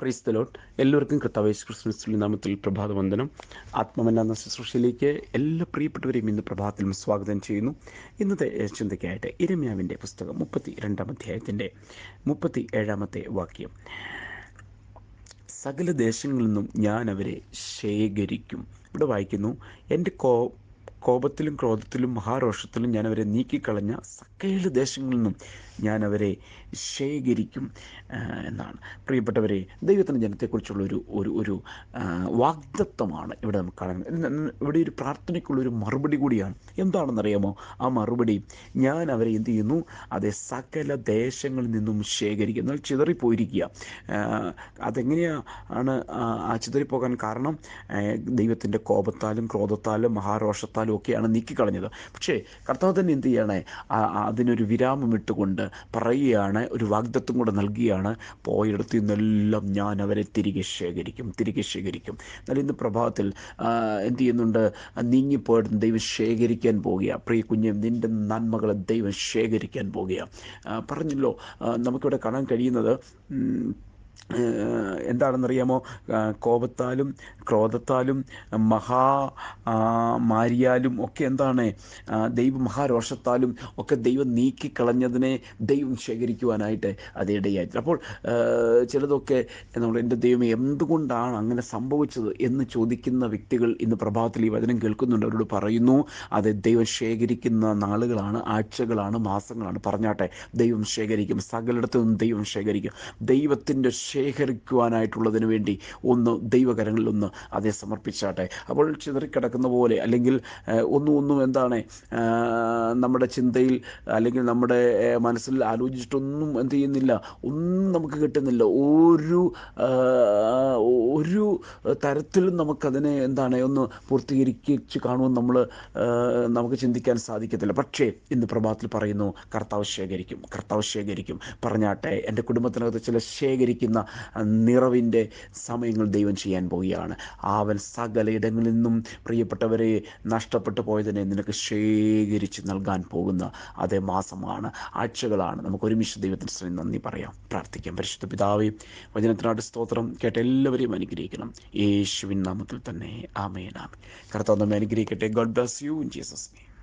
Praise the എല്ലാവർക്കും കർത്താവേശ് ക്രിസ്മസിന്റെ നാമത്തിൽ പ്രഭാതവന്ദനം. ആത്മമന്ന ശുശ്രൂഷയിലേക്ക് എല്ലാ പ്രിയപ്പെട്ടവരെയും ഇന്ന് പ്രഭാതത്തിലും സ്വാഗതം ചെയ്യുന്നു. ഇന്നത്തെ ചിന്തയ്ക്കായിട്ട് ഇരമ്യാവിന്റെ പുസ്തകം മുപ്പത്തി രണ്ടാം അധ്യായത്തിന്റെ മുപ്പത്തി ഏഴാമത്തെ വാക്യം. സകല ദേശങ്ങളിൽ നിന്നും ഞാൻ അവരെ ശേഖരിക്കും. ഇവിടെ വായിക്കുന്നു എന്റെ കോ കോപത്തിലും ക്രോധത്തിലും മഹാരോഷത്തിലും ഞാൻ അവരെ നീക്കിക്കളഞ്ഞ സകല ദേശങ്ങളിൽ നിന്നും ഞാൻ അവരെ ശേഖരിക്കും എന്നാണ്. പ്രിയപ്പെട്ടവരെ ദൈവത്തിന്റെ ജനത്തെക്കുറിച്ചുള്ള ഒരു ഒരു ഒരു വാഗ്ദത്വമാണ് ഇവിടെ നമുക്ക് കാണുന്നത് ഇവിടെ ഒരു പ്രാർത്ഥനയ്ക്കുള്ളൊരു മറുപടി കൂടിയാണ്. എന്താണെന്നറിയാമോ? ആ മറുപടി ഞാൻ അവരെ എന്ത് ചെയ്യുന്നു? അതേ സകല ദേശങ്ങളിൽ നിന്നും ശേഖരിക്കും. എന്നാൽ ചിതറിപ്പോയിരിക്കുക. അതെങ്ങനെയാണ് ആ ചിതറിപ്പോകാൻ കാരണം? ദൈവത്തിന്റെ കോപത്താലും ക്രോധത്താലും മഹാരോഷത്താലും ഒക്കെയാണ് നീക്കിക്കളഞ്ഞത്. പക്ഷേ കർത്താവ് തന്നെ എന്ത് ചെയ്യണേ? അതിനൊരു വിരാമം ഇട്ടുകൊണ്ട് പറയുകയാണ് ഒരു വാഗ്ദത്വം കൂടെ നൽകിയാണ് പോയിടത്തു നിന്നെല്ലാം ഞാൻ അവരെ തിരികെ ശേഖരിക്കും തിരികെ ശേഖരിക്കും. എന്നാൽ ഇന്ന് പ്രഭാതത്തിൽ എന്ത് ചെയ്യുന്നുണ്ട്? നീങ്ങിപ്പോയിട്ട് ദൈവം ശേഖരിക്കാൻ പോകുക പ്രിയ കുഞ്ഞ് നിന്റെ നന്മകളെ ദൈവം ശേഖരിക്കാൻ പോകുക പറഞ്ഞല്ലോ നമുക്കിവിടെ കാണാൻ കഴിയുന്നത് എന്താണെന്നറിയാമോ? കോപത്താലും ക്രോധത്താലും മഹാ മാരിയാലും ഒക്കെ എന്താണ്? ദൈവ മഹാരോഷത്താലും ഒക്കെ ദൈവം നീക്കിക്കളഞ്ഞതിനെ ദൈവം ശേഖരിക്കുവാനായിട്ട് അതിടയായിട്ട് അപ്പോൾ ചിലതൊക്കെ നമ്മൾ എന്റെ ദൈവം എന്തുകൊണ്ടാണ് അങ്ങനെ സംഭവിച്ചത് എന്ന് ചോദിക്കുന്ന വ്യക്തികൾ ഇന്ന് പ്രഭാതത്തിൽ ഈ വചനം കേൾക്കുന്നുണ്ട്. അവരോട് പറയുന്നു അത് ദൈവം ശേഖരിക്കുന്ന നാളുകളാണ് ആഴ്ചകളാണ് മാസങ്ങളാണ്. പറഞ്ഞാട്ടെ ദൈവം ശേഖരിക്കും. സകലിടത്തു നിന്നും ദൈവം ശേഖരിക്കും. ദൈവത്തിന്റെ ശേഖരിക്കുവാനായിട്ടുള്ളതിന് വേണ്ടി ഒന്ന് ദൈവകരങ്ങളിൽ ഒന്ന് അതെ സമർപ്പിച്ചാട്ടെ. അപ്പോൾ ചിതറിക്കിടക്കുന്ന പോലെ അല്ലെങ്കിൽ ഒന്നും ഒന്നും എന്താണ് നമ്മുടെ ചിന്തയിൽ അല്ലെങ്കിൽ നമ്മുടെ മനസ്സിൽ ആലോചിച്ചിട്ടൊന്നും എന്ത് ചെയ്യുന്നില്ല. ഒന്നും നമുക്ക് കിട്ടുന്നില്ല. ഒരു ഒരു തരത്തിലും നമുക്കതിനെ എന്താണ് ഒന്ന് പൂർത്തീകരിച്ച് കാണുമെന്ന് നമ്മൾ നമുക്ക് ചിന്തിക്കാൻ സാധിക്കത്തില്ല. പക്ഷേ ഇന്ന് പ്രഭാതത്തിൽ പറയുന്നു കർത്താവ് ശേഖരിക്കും കർത്താവ് ശേഖരിക്കും. പറഞ്ഞാട്ടെ എന്റെ കുടുംബത്തിനകത്ത് ചില ശേഖരിക്കുന്ന നിറവിന്റെ സമയങ്ങൾ ദൈവം ചെയ്യാൻ പോവുകയാണ്. അവൻ സകല ഇടങ്ങളിൽ നിന്നും പ്രിയപ്പെട്ടവരെ നഷ്ടപ്പെട്ടു പോയതിനെ നിനക്ക് ശേഖരിച്ച് നൽകാൻ പോകുന്ന അതേ മാസമാണ് ആഴ്ചകളാണ്. നമുക്ക് ഒരുമിച്ച് ദൈവത്തിന് നന്ദി പറയാം. പ്രാർത്ഥിക്കാം. പരിശുദ്ധ പിതാവേ വചനത്തിനാട് സ്തോത്രം. കേട്ട എല്ലാവരെയും അനുഗ്രഹിക്കണം. യേശുവിൻ നാമത്തിൽ തന്നെ. ആമേൻ കർത്താവ് നമ്മെ അനുഗ്രഹിക്കട്ടെ. God bless you in Jesus name